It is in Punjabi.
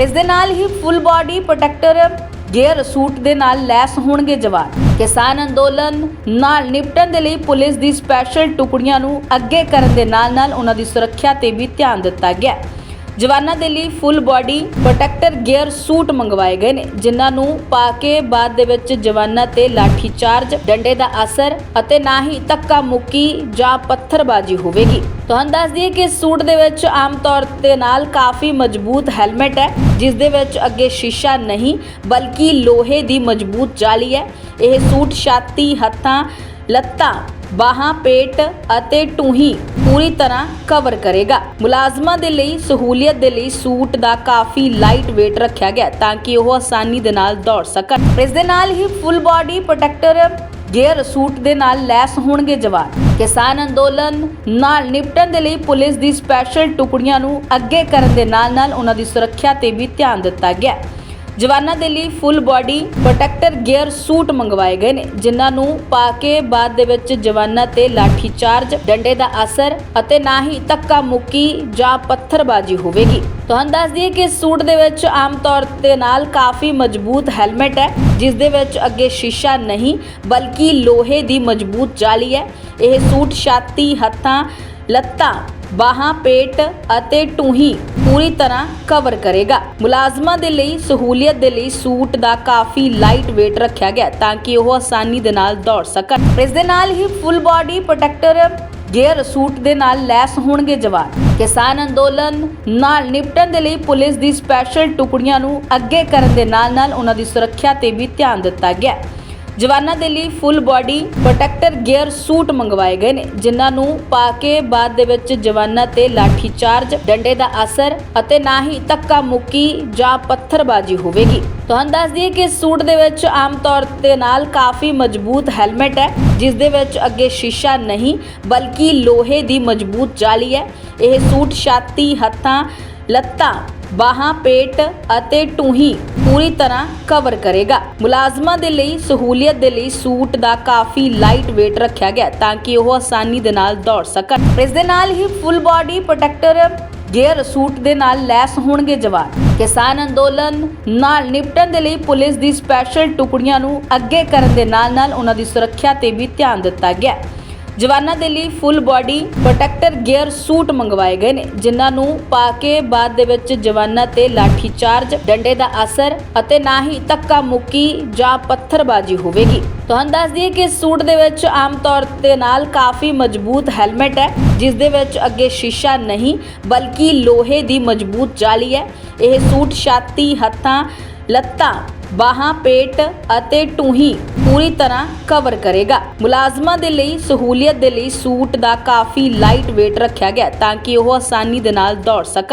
ਇਸ ਦੇ ਨਾਲ ਹੀ full body protector gear suit ਦੇ ਨਾਲ ਲੈਸ ਹੋਣਗੇ ਜਵਾਨ। ਕਿਸਾਨ ਅੰਦੋਲਨ ਨਾਲ ਨਿਪਟਣ ਦੇ ਲਈ ਪੁਲਿਸ ਦੀ ਸਪੈਸ਼ਲ ਟੁਕੜੀਆਂ ਨੂੰ ਅੱਗੇ ਕਰਨ ਦੇ ਨਾਲ-ਨਾਲ ਉਹਨਾਂ ਦੀ ਸੁਰੱਖਿਆ ਤੇ ਵੀ ਧਿਆਨ ਦਿੱਤਾ ਗਿਆ। ਜਵਾਨਾਂ ਦੇ ਲਈ full body protector gear suit ਮੰਗਵਾਏ ਗਏ ਨੇ, ਜਿਨ੍ਹਾਂ ਨੂੰ ਪਾ ਕੇ ਬਾਅਦ ਦੇ ਵਿੱਚ ਜਵਾਨਾਂ ਤੇ ਲਾਠੀ ਚਾਰਜ ਡੰਡੇ ਦਾ ਅਸਰ ਅਤੇ ਨਾ ਹੀ ਧੱਕਾ ਮੁੱਕੀ ਜਾਂ ਪੱਥਰਬਾਜ਼ੀ ਹੋਵੇਗੀ। ਤੁਹਾਨੂੰ ਦੱਸ ਦਈਏ ਕਿ ਸੂਟ ਦੇ ਵਿੱਚ ਆਮ ਤੌਰ ਤੇ ਨਾਲ ਕਾਫੀ ਮਜ਼ਬੂਤ ਹੈਲਮਟ ਹੈ, ਜਿਸ ਦੇ ਵਿੱਚ ਅੱਗੇ ਸ਼ੀਸ਼ਾ ਨਹੀਂ, ਬਲਕਿ ਲੋਹੇ ਦੀ ਮਜ਼ਬੂਤ ਜਾਲੀ ਹੈ। ਇਹ ਸੂਟ ਛਾਤੀ, ਹੱਥਾਂ, ਲੱਤਾਂ ਬਾਹਾਂ, ਪੇਟ ਅਤੇ ਟੂਹੀ ਪੂਰੀ ਤਰ੍ਹਾਂ ਕਵਰ ਕਰੇਗਾ। ਮੁਲਾਜ਼ਮਾਂ ਦੇ ਲਈ, ਸਹੂਲੀਅਤ ਦੇ ਲਈ ਸੂਟ ਦਾ ਕਾਫੀ ਲਾਈਟ weight ਰੱਖਿਆ ਗਿਆ ਤਾਂ ਕਿ ਉਹ ਆਸਾਨੀ ਦੇ ਨਾਲ ਦੌੜ ਸਕਣ। ਇਸ ਦੇ ਨਾਲ ਹੀ full body protector gear suit ਦੇ ਨਾਲ ਲੈਸ ਹੋਣਗੇ ਜਵਾਨ। ਕਿਸਾਨ ਅੰਦੋਲਨ ਨਾਲ ਨਿਪਟਣ ਦੇ ਲਈ ਪੁਲਿਸ ਦੀ ਸਪੈਸ਼ਲ ਟੁਕੜੀਆਂ ਨੂੰ ਅੱਗੇ ਕਰਨ ਦੇ ਨਾਲ-ਨਾਲ ਉਹਨਾਂ ਦੀ ਸੁਰੱਖਿਆ ਤੇ ਵੀ ਧਿਆਨ ਦਿੱਤਾ ਗਿਆ ਜਵਾਨਾਂ ਦੇ ਲਈ full body protector gear suit ਮੰਗਵਾਏ ਗਏ ਨੇ, ਜਿਨ੍ਹਾਂ ਨੂੰ ਪਾ ਕੇ ਬਾਅਦ ਦੇ ਵਿੱਚ ਜਵਾਨਾਂ ਤੇ ਲਾਠੀ ਚਾਰਜ ਡੰਡੇ ਦਾ ਅਸਰ ਅਤੇ ਨਾ ਹੀ ਧੱਕਾ ਮੁੱਕੀ ਜਾਂ ਪੱਥਰਬਾਜ਼ੀ ਹੋਵੇਗੀ। ਤੁਹਾਨੂੰ ਦੱਸ ਦਈਏ ਕਿ ਸੂਟ ਦੇ ਵਿੱਚ ਆਮ ਤੌਰ ਤੇ ਨਾਲ ਕਾਫੀ ਮਜ਼ਬੂਤ ਹੈਲਮਟ ਹੈ, ਜਿਸ ਦੇ ਵਿੱਚ ਅੱਗੇ ਸ਼ੀਸ਼ਾ ਨਹੀਂ, ਬਲਕਿ ਲੋਹੇ ਦੀ ਮਜ਼ਬੂਤ ਜਾਲੀ ਹੈ। ਇਹ ਸੂਟ ਛਾਤੀ, ਹੱਥਾਂ, ਲੱਤਾਂ ਬਾਹਾਂ, ਪੇਟ ਅਤੇ ਟੂਹੀ ਪੂਰੀ ਤਰ੍ਹਾਂ ਕਵਰ ਕਰੇਗਾ। ਮੁਲਾਜ਼ਮਾਂ ਦੇ ਲਈ, ਸਹੂਲੀਅਤ ਦੇ ਲਈ ਸੂਟ ਦਾ ਕਾਫੀ ਲਾਈਟ weight ਰੱਖਿਆ ਗਿਆ ਤਾਂ ਕਿ ਉਹ ਆਸਾਨੀ ਦੇ ਨਾਲ ਦੌੜ ਸਕਣ। ਇਸ ਦੇ ਨਾਲ ਹੀ full body protector gear suit ਦੇ ਨਾਲ ਲੈਸ ਹੋਣਗੇ ਜਵਾਨ। ਕਿਸਾਨ ਅੰਦੋਲਨ ਨਾਲ ਨਿਪਟਣ ਦੇ ਲਈ ਪੁਲਿਸ ਦੀ ਸਪੈਸ਼ਲ ਟੁਕੜੀਆਂ ਨੂੰ ਅੱਗੇ ਕਰਨ ਦੇ ਨਾਲ-ਨਾਲ ਉਹਨਾਂ ਦੀ ਸੁਰੱਖਿਆ ਤੇ ਵੀ ਧਿਆਨ ਦਿੱਤਾ ਗਿਆ ਜਵਾਨਾਂ ਦੇ ਲਈ full body protector gear suit ਮੰਗਵਾਏ ਗਏ ਨੇ, ਜਿਨ੍ਹਾਂ ਨੂੰ ਪਾ ਕੇ ਬਾਅਦ ਦੇ ਵਿੱਚ ਜਵਾਨਾਂ ਤੇ ਲਾਠੀ ਚਾਰਜ ਡੰਡੇ ਦਾ ਅਸਰ ਅਤੇ ਨਾ ਹੀ ਧੱਕਾ ਮੁੱਕੀ ਜਾਂ ਪੱਥਰਬਾਜ਼ੀ ਹੋਵੇਗੀ। ਤੁਹਾਨੂੰ ਦੱਸ ਦਈਏ ਕਿ ਸੂਟ ਦੇ ਵਿੱਚ ਆਮ ਤੌਰ ਤੇ ਨਾਲ ਕਾਫੀ ਮਜ਼ਬੂਤ ਹੈਲਮਟ ਹੈ, ਜਿਸ ਦੇ ਵਿੱਚ ਅੱਗੇ ਸ਼ੀਸ਼ਾ ਨਹੀਂ, ਬਲਕਿ ਲੋਹੇ ਦੀ ਮਜ਼ਬੂਤ ਜਾਲੀ ਹੈ। ਇਹ ਸੂਟ ਛਾਤੀ, ਹੱਥਾਂ ਲੱਤਾਂ, ਬਾਹਾਂ, ਪੇਟ ਅਤੇ ਟੂਹੀ ਪੂਰੀ ਤਰ੍ਹਾਂ ਕਵਰ ਕਰੇਗਾ। ਮੁਲਾਜ਼ਮਾਂ ਦੇ ਲਈ, ਸਹੂਲੀਅਤ ਦੇ ਲਈ ਸੂਟ ਦਾ ਕਾਫੀ ਲਾਈਟ weight ਰੱਖਿਆ ਗਿਆ ਤਾਂ ਕਿ ਉਹ ਆਸਾਨੀ ਦੇ ਨਾਲ ਦੌੜ ਸਕਣ। ਇਸ ਦੇ ਨਾਲ ਹੀ full body protector gear suit ਦੇ ਨਾਲ ਲੈਸ ਹੋਣਗੇ ਜਵਾਨ। ਕਿਸਾਨ ਅੰਦੋਲਨ ਨਾਲ ਨਿਪਟਣ ਦੇ ਲਈ ਪੁਲਿਸ ਦੀ ਸਪੈਸ਼ਲ ਟੁਕੜੀਆਂ ਨੂੰ ਅੱਗੇ ਕਰਨ ਦੇ ਨਾਲ-ਨਾਲ ਉਹਨਾਂ ਦੀ ਸੁਰੱਖਿਆ ਤੇ ਵੀ ਧਿਆਨ ਦਿੱਤਾ ਗਿਆ ਜਵਾਨਾਂ ਦੇ ਲਈ full body protector gear suit ਮੰਗਵਾਏ ਗਏ ਨੇ, ਜਿਨ੍ਹਾਂ ਨੂੰ ਪਾ ਕੇ ਬਾਅਦ ਦੇ ਵਿੱਚ ਜਵਾਨਾਂ ਤੇ ਲਾਠੀ ਚਾਰਜ ਡੰਡੇ ਦਾ ਅਸਰ ਅਤੇ ਨਾ ਹੀ ਧੱਕਾ ਮੁੱਕੀ ਜਾਂ ਪੱਥਰਬਾਜ਼ੀ ਹੋਵੇਗੀ। ਤੁਹਾਨੂੰ ਦੱਸ ਦਈਏ ਕਿ ਸੂਟ ਦੇ ਵਿੱਚ ਆਮ ਤੌਰ ਤੇ ਨਾਲ ਕਾਫੀ ਮਜ਼ਬੂਤ ਹੈਲਮਟ ਹੈ, ਜਿਸ ਦੇ ਵਿੱਚ ਅੱਗੇ ਸ਼ੀਸ਼ਾ ਨਹੀਂ, ਬਲਕਿ ਲੋਹੇ ਦੀ ਮਜ਼ਬੂਤ ਜਾਲੀ ਹੈ। ਇਹ ਸੂਟ ਛਾਤੀ, ਹੱਥਾਂ, ਲੱਤਾਂ, ਬਾਹਾਂ, ਪੇਟ ਅਤੇ ਟੂਹੀ ਪੂਰੀ ਤਰ੍ਹਾਂ ਕਵਰ ਕਰੇਗਾ। ਮੁਲਾਜ਼ਮਾਂ ਦੇ ਲਈ, ਸਹੂਲੀਅਤ ਦੇ ਲਈ ਸੂਟ ਦਾ ਕਾਫੀ ਲਾਈਟ weight ਰੱਖਿਆ ਗਿਆ ਤਾਂ ਕਿ ਉਹ ਆਸਾਨੀ ਦੇ ਨਾਲ ਦੌੜ ਸਕਣ।